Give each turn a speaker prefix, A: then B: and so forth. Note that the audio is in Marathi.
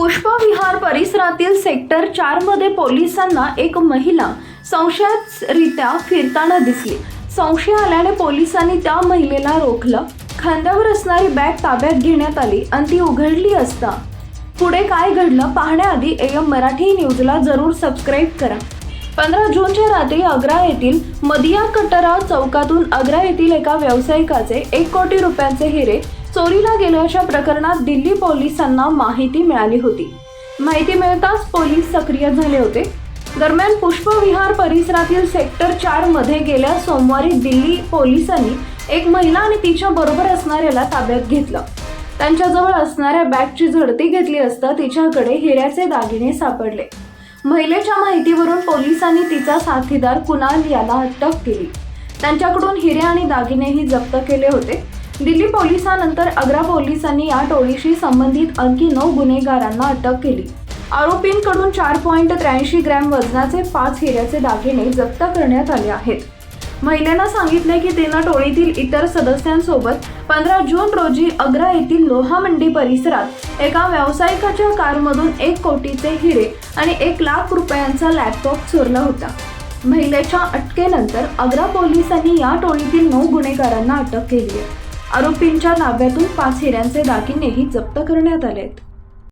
A: पुष्पविहार परिसरातील सेक्टर चारमध्ये पोलिसांना एक महिला संशयारित्या फिरताना दिसली. संशय आल्याने पोलिसांनी त्या महिलेला रोखलं. खांद्यावर असणारी बॅग ताब्यात घेण्यात आली. आणि ती उघडली असता. पुढे काय घडलं पाहण्याआधी एम मराठी न्यूजला जरूर सबस्क्राईब करा. पंधरा जूनच्या रात्री आग्रा येथील मदिया कटरा चौकातून आग्रा येथील एका व्यावसायिकाचे एक कोटी रुपयांचे हिरे चोरीला गेल्याच्या प्रकरणात दिल्ली पोलिसांना माहिती मिळाली होती. माहिती मिळताच पोलीस सक्रिय झाले होते. दरम्यान पुष्पविहार परिसरातील सेक्टर चारमध्ये गेल्या सोमवारी दिल्ली पोलिसांनी एक महिला आणि तिच्या बरोबर असणाऱ्याला ताब्यात घेतलं. त्यांच्याजवळ असणाऱ्या बॅगची झडती घेतली असता तिच्याकडे हिऱ्याचे दागिने सापडले. महिलेच्या माहितीवरून पोलिसांनी तिचा साथीदार कुणाल याला अटक केली. त्यांच्याकडून हिरे आणि दागिनेही जप्त केले होते. दिल्ली पोलिसांनंतर आग्रा पोलिसांनी या टोळीशी संबंधित आणखी नऊ गुन्हेगारांना अटक केली. आरोपींकडून चार पॉईंट त्र्याऐंशी ग्रॅम वजनाचे पाच हिऱ्याचे दागिने जप्त करण्यात आले आहेत. महिलेनं सांगितले की तिनं टोळीतील इतर सदस्यांसोबत पंधरा जून रोजी आग्रा येथील लोहा मंडी परिसरात एका व्यावसायिकाच्या कारमधून एक कोटीचे हिरे आणि एक लाख रुपयांचा लॅपटॉप चोरला होता. महिलेच्या अटकेनंतर आग्रा पोलिसांनी या टोळीतील नऊ गुन्हेगारांना अटक केली आहे. आरोपींच्या नाव्यातून पाच हिऱ्यांचे दागिनेही जप्त करण्यात आले आहेत